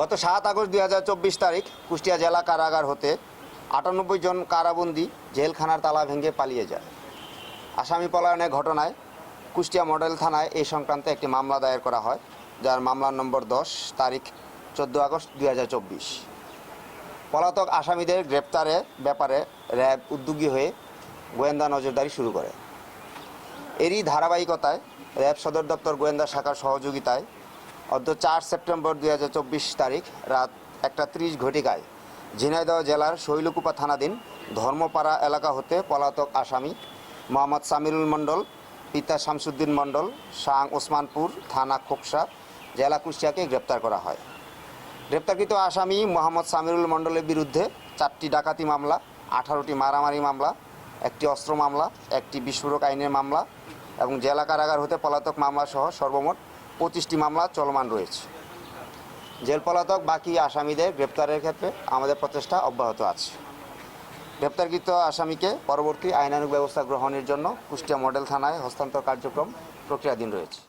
গত সাত আগস্ট দুই হাজার চব্বিশ তারিখ কুষ্টিয়া জেলা কারাগার হতে আটানব্বই জন কারাবন্দি জেলখানার তালা ভেঙে পালিয়ে যায়। আসামি পলায়নের ঘটনায় কুষ্টিয়া মডেল থানায় এই সংক্রান্তে একটি মামলা দায়ের করা হয়, যার মামলার নম্বর দশ, তারিখ চোদ্দ আগস্ট দুই হাজার চব্বিশ। পলাতক আসামিদের গ্রেপ্তারের ব্যাপারে র্যাব উদ্যোগী হয়ে গোয়েন্দা নজরদারি শুরু করে। এরই ধারাবাহিকতায় র্যাব সদর দপ্তর গোয়েন্দা শাখার সহযোগিতায় অদ্য চার সেপ্টেম্বর দুই হাজার চব্বিশ তারিখ, রাত একটা ত্রিশ ঘটিকায় ঝিনাইদহ জেলার শৈলকুপা থানাধীন ধর্মপাড়া এলাকা হতে পলাতক আসামি মোহাম্মদ সামিরুল মণ্ডল, পিতা শামসুদ্দিন মণ্ডল সাং ওসমানপুর থানা খোকসা জেলা কুষ্টিয়াকে গ্রেপ্তার করা হয়। গ্রেপ্তারকৃত আসামি মোহাম্মদ সামিরুল মণ্ডলের বিরুদ্ধে চারটি ডাকাতি মামলা, আঠারোটি মারামারি মামলা, একটি অস্ত্র মামলা, একটি বিস্ফোরক আইনের মামলা এবং জেলা কারাগার হতে পলাতক মামলা সহ সর্বমোট পঁচিশটি মামলা চলমান রয়েছে। জেল পলাতক বাকি আসামিদের গ্রেপ্তারের ক্ষেত্রে আমাদের প্রচেষ্টা অব্যাহত আছে। গ্রেপ্তারকৃত আসামিকে পরবর্তী আইনানুগ ব্যবস্থা গ্রহণের জন্য কুষ্টিয়া মডেল থানায় হস্তান্তর কার্যক্রম প্রক্রিয়াধীন রয়েছে।